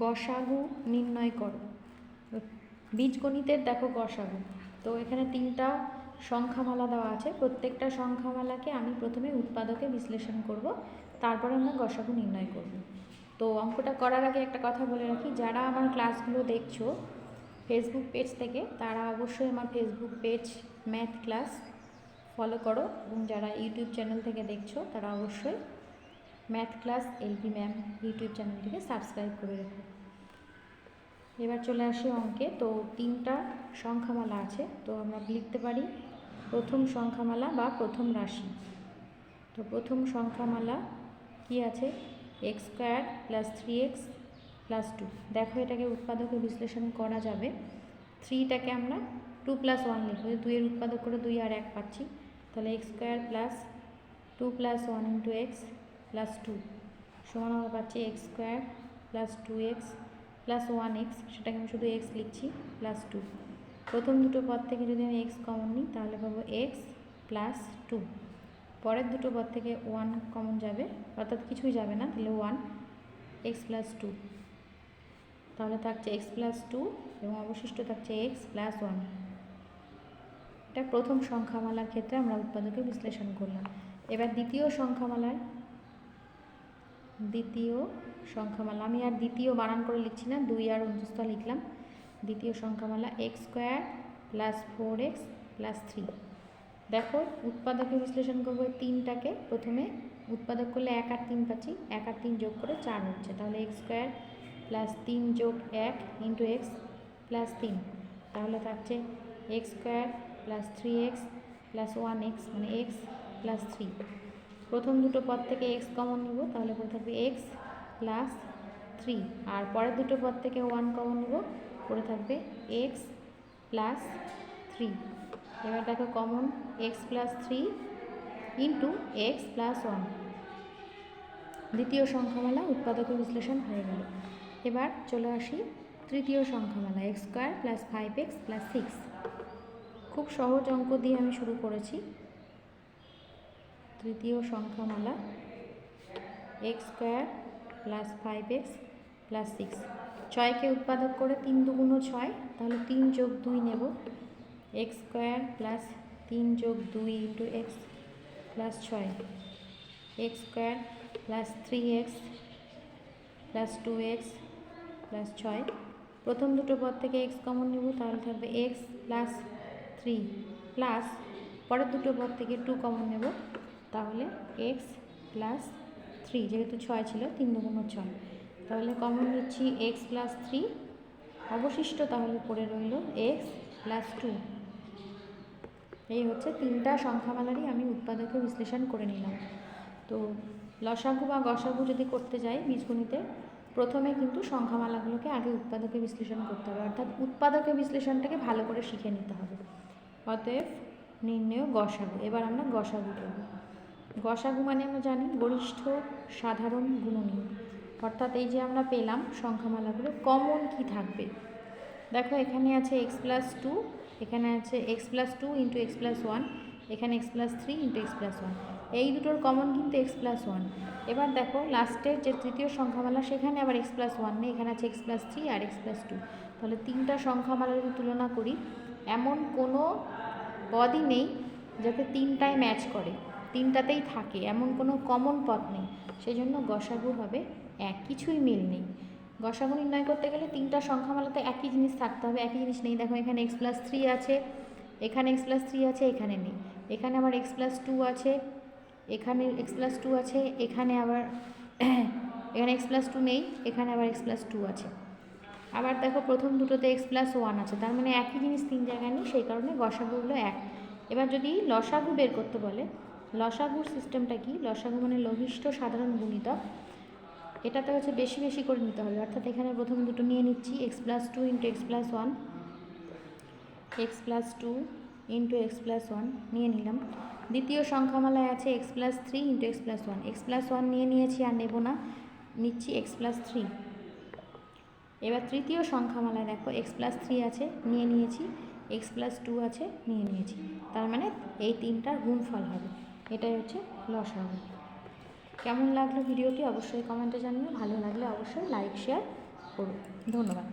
গসাগু নির্ণয় করো। বীজগণিতের দেখো গসাগু। তো এখানে তিনটা সংখ্যামালা দেওয়া আছে। প্রত্যেকটা সংখ্যামালাকে আমি প্রথমে উৎপাদকে বিশ্লেষণ করব, তারপরে আমরা গসাগু নির্ণয় করব। তো অঙ্কটা করার আগে একটা কথা বলে রাখি, যারা আমার ক্লাসগুলো দেখছ ফেসবুক পেজ থেকে, তারা অবশ্যই আমার Facebook page math class follow করো এবং যারা ইউটিউব চ্যানেল থেকে দেখছ, তারা অবশ্যই math class LP ma'am YouTube চ্যানেলটিকে সাবস্ক্রাইব করে রেখো। এবার চলে আসি অঙ্কে। তো তিনটা সংখ্যামালা আছে, তো আমরা লিখতে পারি প্রথম সংখ্যামালা বা প্রথম রাশি। তো প্রথম সংখ্যামালা কি আছে? X square plus three x plus two দেখো এটাকে উৎপাদকে বিশ্লেষণ করা যাবে। থ্রিটাকে আমরা টু প্লাস ওয়ান লিখব। দুইয়ের উৎপাদক করে দুই আর এক পাচ্ছি। তাহলে x square plus two plus one into x plus two সমান আমরা পাচ্ছি x square plus two x plus one x সেটাকে আমি শুধু এক্স লিখছি প্লাস টু প্রথম দুটো পদ থেকে যদি আমি এক্স কমন নিই, তাহলে পাবো এক্স প্লাস টু পরের দুটো পদ থেকে ওয়ান কমন যাবে, অর্থাৎ কিছুই যাবে না, তাহলে ওয়ান এক্স প্লাস টু তাহলে থাকছে এক্স প্লাস টু এবং অবশিষ্ট থাকছে এক্স প্লাস ওয়ান এটা প্রথম সংখ্যামালার ক্ষেত্রে আমরা উৎপাদকে বিশ্লেষণ করলাম। এবার দ্বিতীয় সংখ্যামালার দ্বিতীয় সংখ্যামালা। আমি আর দ্বিতীয় বানান করে লিখছি না, দুই আর অন্তস্থ লিখলাম। দ্বিতীয় সংখ্যামালা x square plus four x plus three দেখো, উৎপাদকে বিশ্লেষণ করব তিনটাকে। প্রথমে উৎপাদক করলে এক আর তিন পাচ্ছি, এক আর তিন যোগ করে চার হচ্ছে। তাহলে এক্স স্কোয়ার প্লাস তিন যোগ এক ইন্টু এক্স প্লাস তিন। তাহলে থাকছে x square plus three x plus one x মানে এক্স প্লাস থ্রি প্রথম দুটো পদ থেকে এক্স কমন নিব, তাহলে পরে থাকবে এক্স প্লাস থ্রি আর পরের দুটো পদ থেকে ওয়ান কমন নিব পরে থাকবে এক্স প্লাস থ্রি এবার দেখো common x plus three into x plus one দ্বিতীয় সংখ্যামালা উৎপাদকের বিশ্লেষণ হয়ে গেল। এবার চলে আসি তৃতীয় সংখ্যামালা x square plus five x plus six খুব সহজ অঙ্ক দিয়ে আমি শুরু করেছি। তৃতীয় সংখ্যামালা x square plus five x plus six ছয়কে উৎপাদক করে তিন দুগুণ ছয়, তাহলে তিন যোগ দুই নেব। এক্স স্কোয়ার প্লাস তিন যোগ দুই ইন্টু এক্স প্লাস ছয়। X square plus three x plus two x plus ছয়। প্রথম দুটো পদ থেকে এক্স কমন নেব, তাহলে থাকবে এক্স প্লাস থ্রি প্লাস পরের দুটো পদ থেকে টু কমন নেব। তাহলে এক্স প্লাস থ্রি যেহেতু ছয় ছিল, তিন দুগুণ ছয়। তাহলে কমন নিচ্ছি এক্স প্লাস থ্রি অবশিষ্ট তাহলে পড়ে রইল এক্স প্লাস টু এই হচ্ছে তিনটা সংখ্যামালারই আমি উৎপাদকে বিশ্লেষণ করে নিলাম। তো লসাগু বা গসাগু যদি করতে যাই বীজগণিতে, প্রথমে কিন্তু সংখ্যামালাগুলোকে আগে উৎপাদকে বিশ্লেষণ করতে হবে, অর্থাৎ উৎপাদকে বিশ্লেষণটাকে ভালো করে শিখে নিতে হবে। অতএব নির্ণয় গসাগু, এবার আমরা গসাগু করব। গসাগু মানে আমরা জানি গরিষ্ঠ সাধারণ গুণনীয়। অর্থাৎ এই যে আমরা পেলাম সংখ্যামালাগুলো কমন কি থাকবে? দেখো এখানে আছে এক্স প্লাস টু এখানে আছে x plus two into x plus one এখানে x plus three into x plus one এই দুটোর কমন কিন্তু এক্স প্লাস ওয়ান এবার দেখো লাস্টের যে তৃতীয় সংখ্যামালা, সেখানে আবার এক্স প্লাস ওয়ান নেই, এখানে আছে এক্স প্লাস থ্রি আর এক্স প্লাস টু তাহলে তিনটা সংখ্যামালা যদি তুলনা করি, এমন কোনো পদই নেই যাতে তিনটায় ম্যাচ করে। তিনটাতেই থাকে, এমন কোনো কমন পথ নেই। সেই জন্য গসাগু হবে এক, কিছুই মিল নেই। গসাগু নির্ণয় করতে গেলে তিনটা সংখ্যামালাতে একই জিনিস থাকতে হবে, একই জিনিস নেই। দেখো এখানে এক্স প্লাস থ্রি আছে, এখানে এক্স প্লাস থ্রি আছে, এখানে নেই। এখানে আবার এক্স প্লাস টু আছে, এখানে এক্স প্লাস টু আছে, এখানে আবার এখানে এক্স প্লাস টু নেই, এখানে আবার এক্স প্লাস টু আছে। আবার দেখো প্রথম দুটোতে এক্স প্লাস ওয়ান আছে, তার মানে একই জিনিস তিন জায়গায় নেই, সেই কারণে গসাগু হলো এক। এবার যদি লসাগু বের করতে বলে লসাগুর সিস্টেমটা কি লসাগু মানে লঘিষ্ঠ সাধারণ গুণিতক এটাতে হচ্ছে বেশি বেশি করে নিতে হবে অর্থাৎ এখানে প্রথম দুটো নিয়ে নিচ্ছি x plus two into x plus one x plus two into x plus one নিয়ে নিলাম দ্বিতীয় সংখ্যামালায় আছে x plus three into x plus one x plus one নিয়ে নিয়েছি আর নেব না নিচ্ছি এক্স প্লাস থ্রি এবার তৃতীয় সংখ্যামালায় দেখো এক্স প্লাস থ্রি আছে নিয়ে নিয়েছি এক্স প্লাস টু আছে নিয়ে নিয়েছি তার মানে এই তিনটার গুণফল হবে এটাই হচ্ছে লসাগু কেমন লাগল ভিডিওটি অবশ্যই কমেন্টে জানিও, ভালো লাগলে অবশ্যই লাইক শেয়ার করুন ধন্যবাদ।